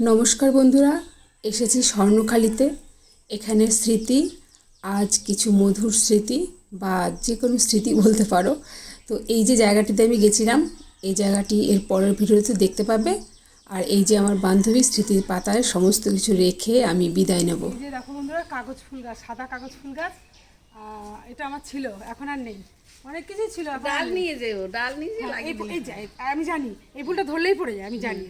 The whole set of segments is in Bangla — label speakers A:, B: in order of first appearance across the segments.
A: নমস্কার বন্ধুরা, এসেছি স্বর্ণখালিতে। এখানে স্মৃতি, আজ কিছু মধুর স্মৃতি বা যে কোনো স্মৃতি বলতে পারো। তো এই যে জায়গাটিতে আমি গেছিলাম, এই জায়গাটি এর পরের ভিডিওতে দেখতে পাবে। আর এই যে আমার বান্ধবী স্মৃতির পাতায় সমস্ত কিছু রেখে আমি বিদায় নেব।
B: দেখো বন্ধুরা, কাগজ ফুল গাছ, সাদা কাগজ ফুল গাছ। এটা আমার ছিল এখন আর নেই। অনেক কিছুই ছিল আর
C: ডাল। নিয়ে যেও ডাল নিয়ে
B: হ্যাঁ, এই যে- আমি জানি এই ফুলটা ধরলেই পড়ে যায় আমি জানি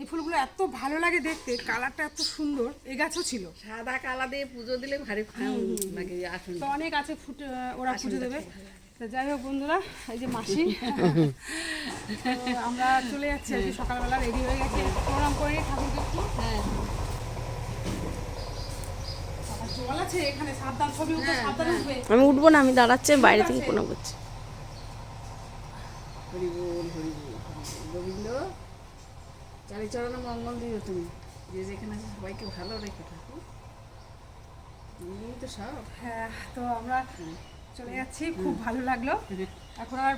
B: এই ফুলগুলো এত ভালো লাগে দেখতে কালারটা এত সুন্দর এই গাছও ছিল।
C: সাদা কালা দিয়ে পুজো দিলে ভারী লাগে আসুন
B: তো অনেক আছে ফুটে ওরা পুজো দেবে। তো যাই হোক বন্ধুরা এই যে মাসি। আমরা চলে যাচ্ছি সকালবেলা রেডি হয়ে গেছি। প্রণাম করে নিই ঠাকুরকে একটু।
C: হ্যাঁ
B: আর জল আছে এখানে সাবধান ছবি উঠে সাবধানে উঠবে
D: আমি উঠবো না আমি দাঁড়াচ্ছি আমি বাইরে থেকে প্রণাম করছি।
C: হরি বল হরি বল গোবিন্দ চারিচরণে মঙ্গল দিও তুমি। যে যেখানে আছে সবাইকে ভালো রেখে থাকো তুমি তো সব।
B: হ্যাঁ তো আমরা চলে যাচ্ছি খুব ভালো লাগল। এখন আর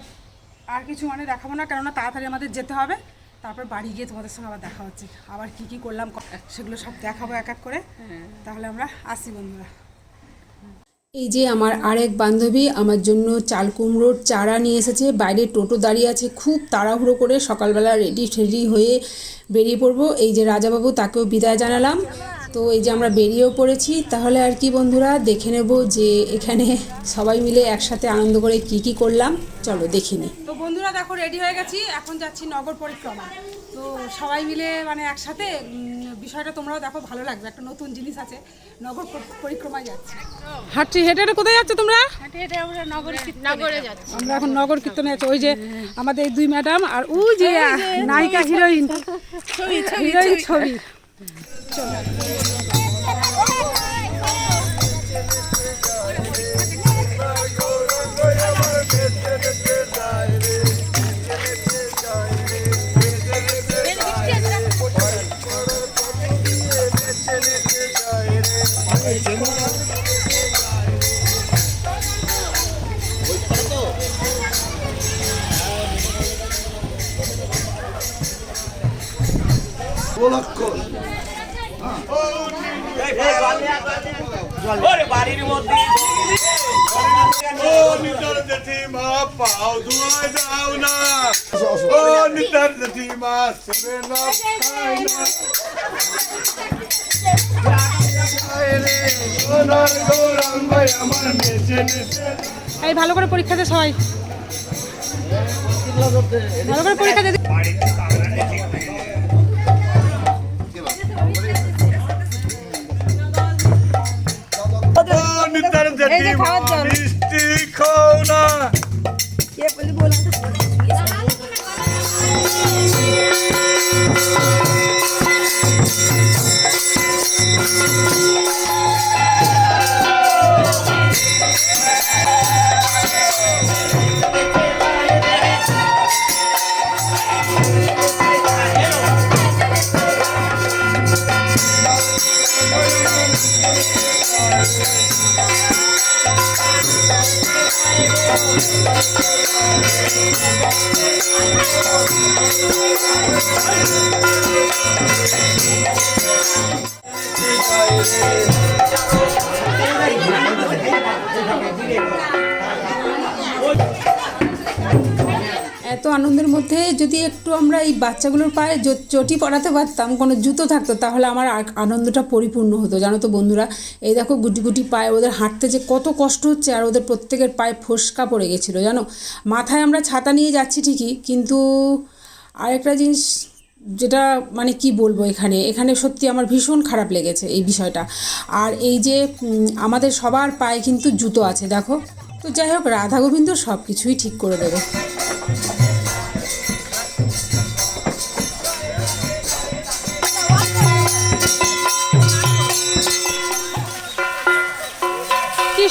B: আর কিছু মানে দেখাবো না কেননা তাড়াতাড়ি আমাদের যেতে হবে। তারপর বাড়ি গিয়ে তোমাদের সঙ্গে আবার দেখা হচ্ছে। আবার কি কি করলাম সেগুলো সব দেখাবো এক এক করে। তাহলে আমরা আসি বন্ধুরা।
A: এই যে আমার আরেক বান্ধবী আমার জন্য চাল কুমড়োর চারা নিয়ে এসেছে বাইরে টোটো দাঁড়িয়ে আছে খুব তাড়াহুড়ো করে সকালবেলা রেডি ঠেডি হয়ে বেরিয়ে পড়ব। এই যে রাজাবাবু তাকেও বিদায় জানালাম। তো এই যে আমরা বেরিয়েও পড়েছি তাহলে আর কি বন্ধুরা দেখে নেব যে এখানে সবাই মিলে একসাথে আনন্দ করে কি কি করলাম। চলো দেখে নিই।
B: তো বন্ধুরা দেখো রেডি হয়ে গেছি। এখন যাচ্ছি নগর পরিক্রমা। তো সবাই মিলে মানে একসাথে বিষয়টা তোমরাও দেখো ভালো লাগবে। একটা নতুন জিনিস আছে নগর পরিক্রমায় যাচ্ছি। হাঁটছি হেঁটে হেঁটে কোথায় যাচ্ছে তোমরা? আমরা এখন নগর কীর্তনে যাচ্ছি। ওই যে আমাদের এই দুই ম্যাডাম আর ওই যে নায়িকা হিরোইন। হিরোইন ছবি। Çok. Olak kol.
E: ওরে বাড়ির মধ্যে। ও নিতার জেঠিমা পাও ধোয়া যাও না। ও নিতার জেঠিমা সেবে না খাই
B: এই ভালো করে পরীক্ষা দে সবাই। ভালো করে পরীক্ষা দে।
E: अरे ये खाद डाल मिस्टी खाना ये पहले बोला Thank you. না
A: এত আনন্দের মধ্যে যদি একটু আমরা এই বাচ্চাগুলোর পায়ে চটি পরাতে পারতাম, কোনো জুতো থাকতো, তাহলে আমার আনন্দটা পরিপূর্ণ হতো। জানো তো বন্ধুরা, এই দেখো গুটি গুটি পায়ে ওদের হাঁটতে যে কত কষ্ট হচ্ছে আর ওদের প্রত্যেকের পায়ে ফোসকা পড়ে গেছিল, জানো? মাথায় আমরা ছাতা নিয়ে যাচ্ছি ঠিকই, কিন্তু আরেকটা জিনিস যেটা মানে কি বলব এখানে এখানে সত্যি আমার ভীষণ খারাপ লেগেছে এই বিষয়টা। আর এই যে আমাদের সবার পায়ে কিন্তু জুতো আছে, দেখো? তো যাই হোক, রাধা গোবিন্দ সব কিছুই ঠিক করে দেবে।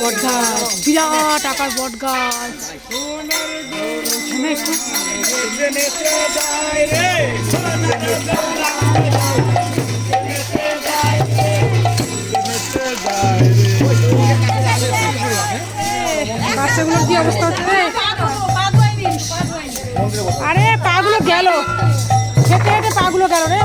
B: বট বিরাট আকার বট কি অবস্থা হচ্ছে আরে পাগুলো গেল হেঁটে হেঁটে পাগুলো গেল রে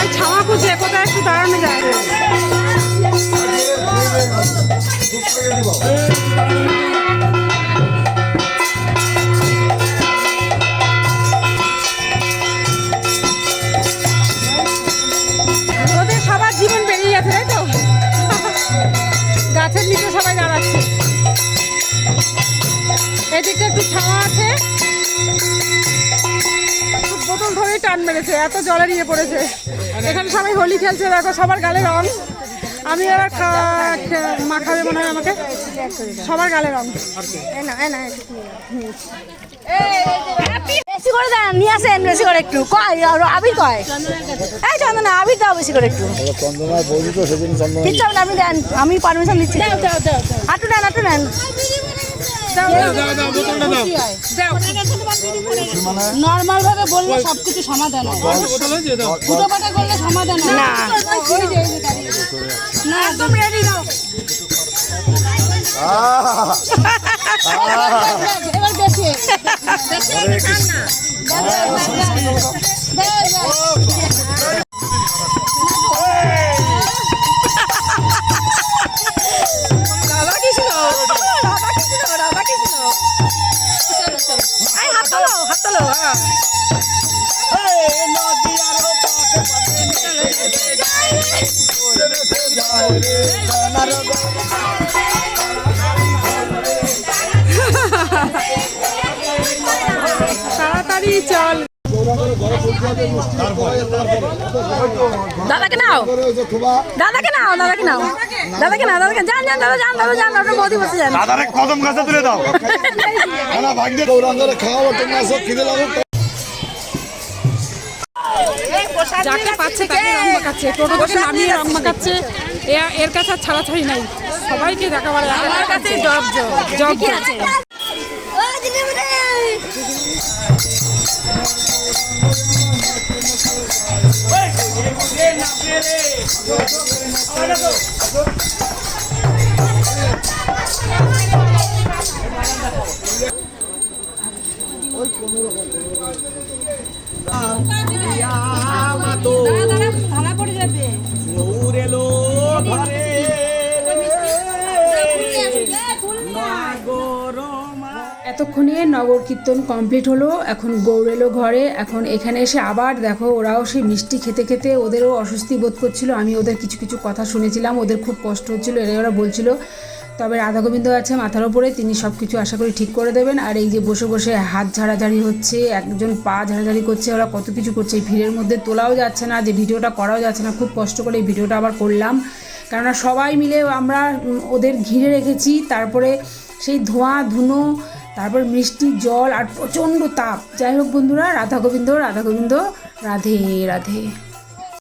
B: সবাই ছাওয়া খুঁজে, কোথায় একটু দাঁড়ানো যায়? ওদের সবার জীবন বেরিয়ে গেছে, তাই তো? গাছের নিচে সবাই দাঁড়াচ্ছে। এদিকে একটু ছাওয়া আছে। বোতল ধরেই টান মেরেছে, এত জলের ইয়ে পড়েছে। এখানে সবাই হোলি খেলছে দেখো সবার গালে রং। আমি খে- মাখাবে মনে হয় আমাকে। সবার গালে রং।
F: বেশি করে দেন নিয়ে আসেন বেশি করে একটু। কয় আর আবির কয়? এই চন্দনা আবির দাও বেশি করে একটু।
G: চন্দ্রমায় বৌদি তো সেদিন
F: কিচ্ছু আপনি দেন আমি পারমিশন দিচ্ছি। হাঁটু নেন হাঁটু নেন।
B: নর্মাল ভাবে বললে সবকিছু সমাধান হয় করলে সমাধান হয় না। একদম রেডি দাও। এবার বেশি তাড়াতাড়ি চল।
F: দাদাকে নাও। দাদাকে নাও দাদাকে নাও। দাদাকে নাও দাদাকে যান যান দাদা যান দাদা যান আপনার মোদি বসে যান।
E: দাদারে কদম গাছে তুলে দাও।
G: না ভাগ্যে তোমরা সব খিদে লাগুক
B: যাকে তাকে রং মাখাচ্ছে টোটো বসে আমি রং মাখাচ্ছে এ- এর কাছে আর ছাড়াছাড়ি নাই সবাইকে দেখাবার আমার কাছে জব জব জব আছে
A: এতক্ষণে নগর কীর্তন কমপ্লিট হলো, এখন গৌর এলো ঘরে, এখন এখানে এসে আবার দেখো ওরাও সেই মিষ্টি খেতে খেতে ওদেরও অস্বস্তি বোধ করছিল, আমি ওদের কিছু কিছু কথা শুনেছিলাম, ওদের খুব কষ্ট হচ্ছিল এরা ওরা বলছিল। তবে রাধা গোবিন্দ আছে মাথার ওপরে, তিনি সব কিছু আশা করি ঠিক করে দেবেন, আর এই যে বসে বসে হাত ঝাড়াঝাড়ি হচ্ছে, একজন পা ঝাড়াঝাড়ি করছে, ওরা কত কিছু করছে, এই ভিড়ের মধ্যে তোলাও যাচ্ছে না, যে ভিডিওটা করাও যাচ্ছে না, খুব কষ্ট করে এই ভিডিওটা আবার করলাম। কেননা সবাই মিলে আমরা ওদের ঘিরে রেখেছি, তারপরে সেই ধোঁয়া, ধুনো তারপর মিষ্টি জল আর প্রচণ্ড তাপ। যাই হোক বন্ধুরা, রাধা গোবিন্দ রাধা গোবিন্দ, রাধে রাধে।